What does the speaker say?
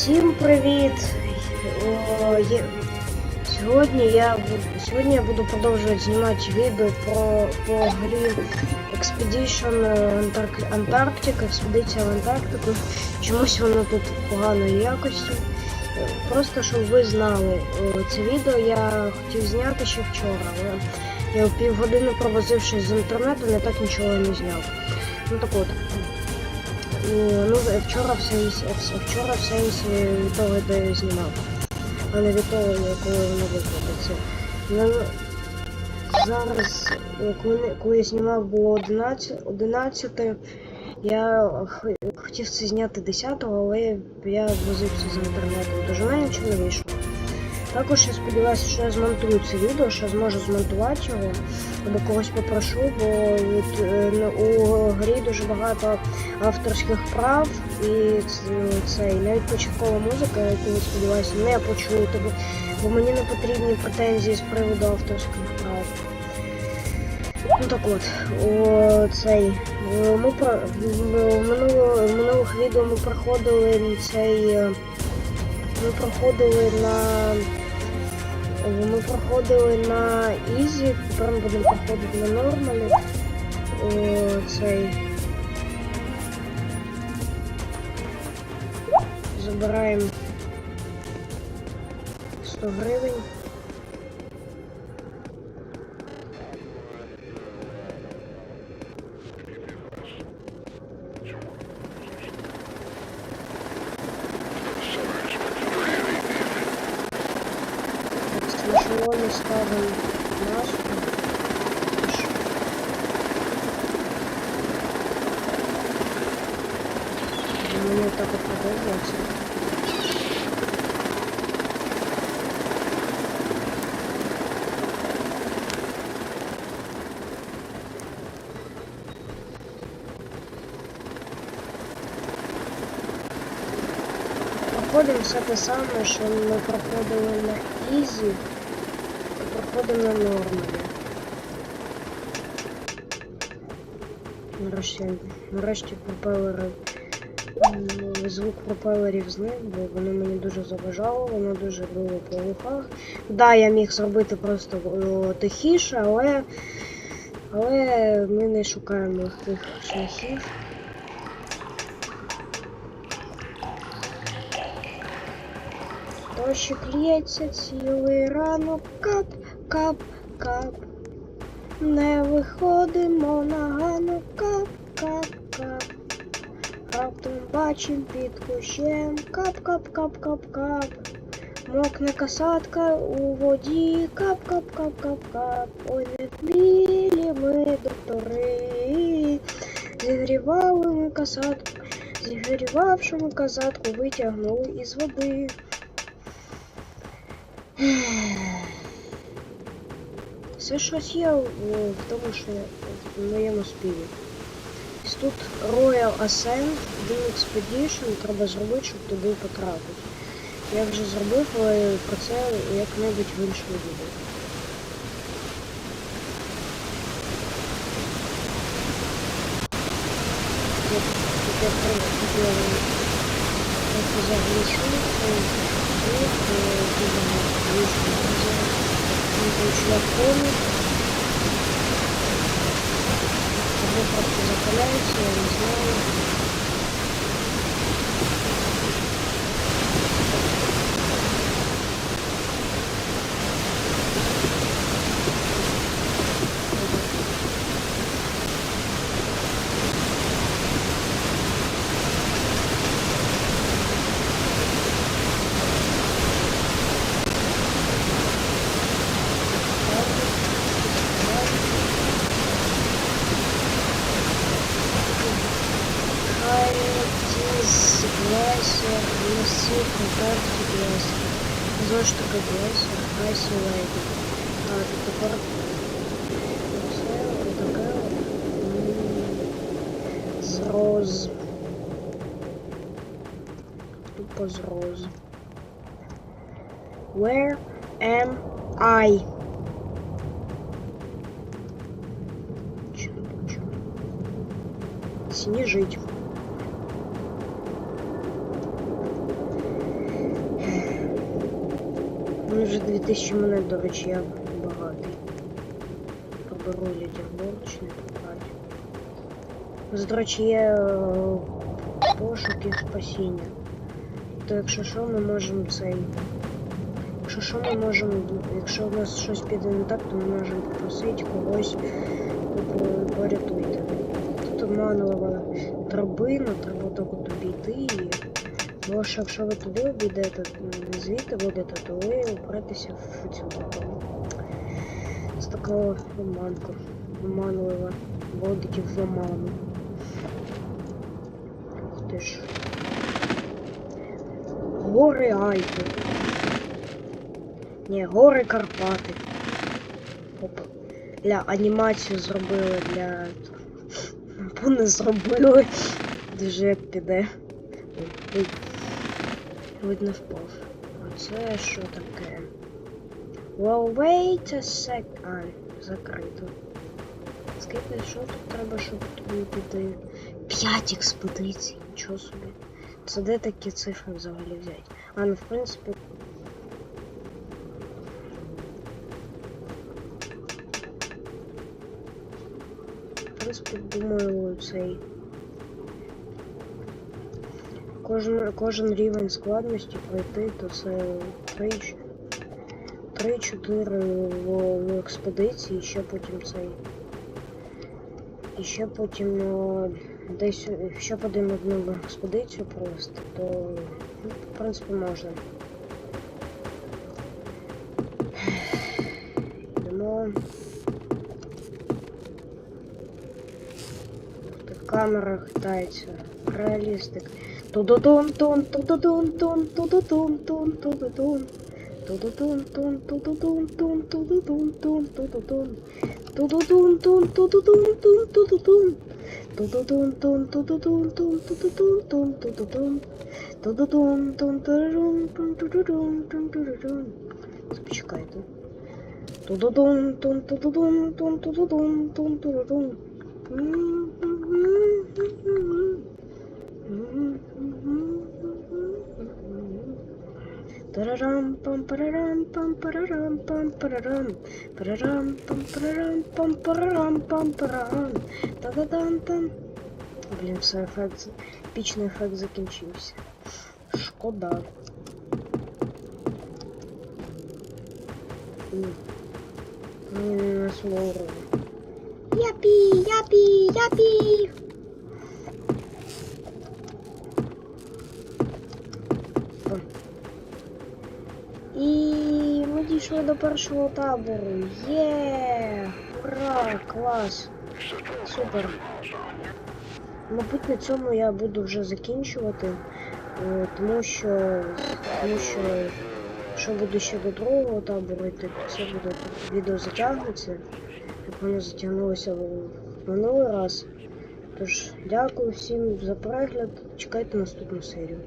Всім привіт! Сьогодні я буду сьогодні я буду продовжувати знімати відео про по грі Expedition Antarctic, експедиція в Антарктику. Чомусь воно тут поганої якості. Е, Просто щоб ви знали, це відео я хотів зняти ще вчора, але я півгодини провозившись з інтернету, не так нічого не зняв. Ну так от. Ну, вчора в сенсі, вчора в сенсі від того, де я знімав. А не від того, коли воно викладеться. Ну, зараз, коли, коли я знімав було 11, 11 я хотів це зняти 10-го, але я возився з інтернетом, тож у мене нічого не вийшло. Також я сподіваюся, що я змонтую це відео, що зможу змонтувати його, або когось попрошу, бо е, ну, у грі дуже багато авторських прав і ц- цей навіть початкова музика, яку ви сподіваюся, не почуєте, бо, бо мені не потрібні претензії з приводу авторських прав. Ну так от, о, цей. Ми про минуло, минулих відео ми проходили цей. е, Ми проходили на. Проходили на Ізі, тепер ми будемо проходити на нормалі. Цей. Забираємо 100 гривень. ставим маску. Мені так от подобається. Проходимо все те саме, що ми проходили на Ізі, Проходимо на. Нарешті, нарешті пропелери. Звук пропелерів зник, бо воно мені дуже заважало, воно дуже було по вухах. Да, я міг зробити просто о, тихіше, але, але ми не шукаємо легких шляхів. Дощик лється цілий ранок, кап, кап, кап. Не виходимо на ганок, кап, кап, кап. Раптом бачим під кущем, кап, кап, кап, кап, кап. Мокне касатка у воді, кап, кап, кап, кап, кап. Ой, не білі ми доктори. Зігрівали ми касатку, зігрівавши ми касатку, витягнули із води. Це щось є в, тому, що в моєму співі. Тут Royal Ascent, Dream Expedition треба зробити, щоб туди потрапити. Я вже зробив, але про це як-небудь в іншому відео. Я трохи заглушу, тут дуже шляхом. Вони просто закаляються, я не знаю. назад кидайся. Зошта кидайся, айси лайки. А это топор. Зроз. Тупо зроз. Where am I? Снижить. Ну, вже 2000 монет, до речі, я багатий. Поберу побрати. Ось, До речі, є е, пошуки спасіння. То якщо що, ми можемо цей. Якщо що, ми можемо. Якщо у нас щось піде не так, то ми можемо попросити когось по- порятуйте. Тут обманлива драбина, треба так от обійти її. Бо що якщо ви туди обійдете, звідти будете, то ви впретеся в цю. З такого обманку. Обманлива. Водиків в оману. Ух ти ж. Гори Альпи. Ні, гори Карпати. Оп. Для анімацію зробили для. Або не зробили. Дуже піде. Ой, ой. Не впав. А це що таке? Well, wait a sec. А, закрито. Скільки що тут треба, щоб туди піти? П'ять експедицій, нічого собі. Це де такі цифри взагалі взяти? А, ну в принципі. В принципі, думаю, цей. Кожен, кожен рівень складності пройти, то це 3 3-4 в, в експедиції, ще потім цей. І ще потім е, десь ще потім одну експедицію провести, то ну, в принципі можна. Йдемо. Камера хитається. Реалістик. Почекайте. Тудудун Парарам пам парарам пам парарам пам парарам парарам пам парарам пам парарам пам парарам та да дам там Блін, все ефект епічний ефект закінчився. Шкода. Ні. Мені не нанесло урону. Япі, япі, япі. О. І ми дійшли до першого табору. Є! Ура! Клас! Супер! Мабуть, на цьому я буду вже закінчувати, е, тому що, тому що якщо буду ще до другого табору йти, то це буде відео затягнеться, як воно затягнулося в минулий раз. Тож, дякую всім за перегляд. Чекайте наступну серію.